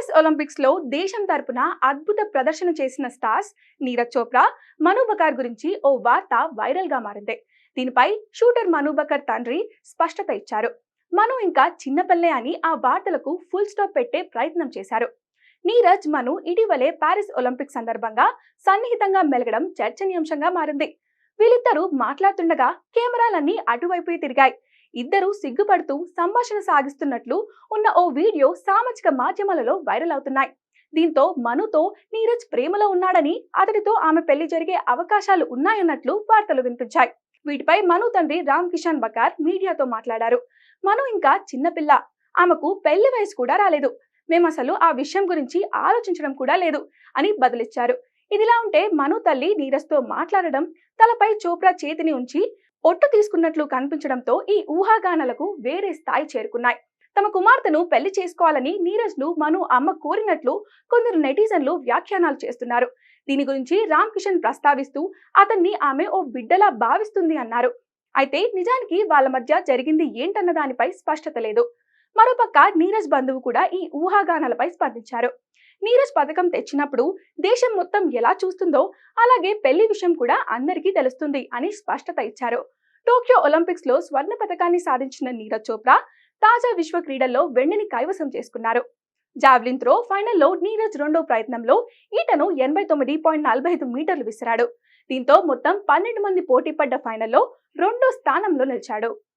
Paris ఒలింపిక్స్లో దేశం తరపున అద్భుత ప్రదర్శన చేసిన స్టార్స్ నీరజ్ చోప్రా మను బకార్ గురించి ఓ వార్త వైరల్గా మారింది. దీనిపై షూటర్ మను బకర్ తండ్రి స్పష్టత ఇచ్చారు. మను ఇంకా చిన్నపిల్లే అని ఆ వార్తలకు ఫుల్ స్టాప్ పెట్టే ప్రయత్నం చేశారు. నీరజ్ మను ఇటీవలే ప్యారిస్ ఒలింపిక్స్ సందర్భంగా సన్నిహితంగా మెలగడం చర్చనీయాంశంగా మారింది. వీళ్ళిద్దరూ మాట్లాడుతుండగా కెమెరాలన్నీ అటువైపు తిరిగాయి. ఇద్దరూ సిగ్గుపడుతూ సంభాషణ సాగిస్తున్నట్లు ఉన్న ఓ వీడియో సామాజిక మాధ్యమాలలో వైరల్ అవుతున్నాయి. దీంతో మనుతో నీరజ్ ప్రేమలో ఉన్నాడని అతడితో ఆమె పెళ్ళి జరిగే అవకాశాలు ఉన్నాయన్నట్లు వార్తలు వినిపించాయి. వీటిపై మను తండ్రి రామ్ కిషాన్ బకార్ మీడియాతో మాట్లాడారు. మను ఇంకా చిన్నపిల్ల ఆమెకు పెళ్ళి వయసు కూడా రాలేదు. మేము అసలు ఆ విషయం గురించి ఆలోచించడం కూడా లేదు అని బదులిచ్చారు. ఇదిలా ఉంటే మను తల్లి నీరజ్తో మాట్లాడడం తలపై చోప్రా చేతిని ఉంచి ఒట్టు తీసుకున్నట్లు కనిపించడంతో ఈ ఊహాగానాలకు వేరే స్థాయి చేరుకున్నాయి. తమ కుమార్తెను పెళ్ళి చేసుకోవాలని నీరజ్ను మను అమ్మ కోరినట్లు కొందరు నెటిజన్లు వ్యాఖ్యానాలు చేస్తున్నారు. దీని గురించి రామ్ కిషన్ ప్రస్తావిస్తూ అతన్ని ఆమె ఓ బిడ్డలా భావిస్తుంది అన్నారు. అయితే నిజానికి వాళ్ళ మధ్య జరిగింది ఏంటన్న దానిపై స్పష్టత లేదు. మరోపక్క నీరజ్ బంధువు కూడా ఈ ఊహాగానాలపై స్పందించారు. నీరజ్ పథకం తెచ్చినప్పుడు దేశం మొత్తం ఎలా చూస్తుందో అలాగే పెళ్ళి విషయం కూడా అందరికీ తెలుస్తుంది అని స్పష్టత ఇచ్చారు. టోక్యో ఒలింపిక్స్లో స్వర్ణ పథకాన్ని సాధించిన నీరజ్ చోప్రా తాజా విశ్వ క్రీడల్లో వెండిని కైవసం చేసుకున్నారు. జావ్లిన్ త్రో ఫైనల్లో నీరజ్ రెండో ప్రయత్నంలో ఈటను ఎనభై తొమ్మిది పాయింట్ నలభై ఐదు మీటర్లు విసిరాడు. దీంతో మొత్తం పన్నెండు మంది పోటీ పడ్డ ఫైనల్లో రెండో స్థానంలో నిలిచాడు.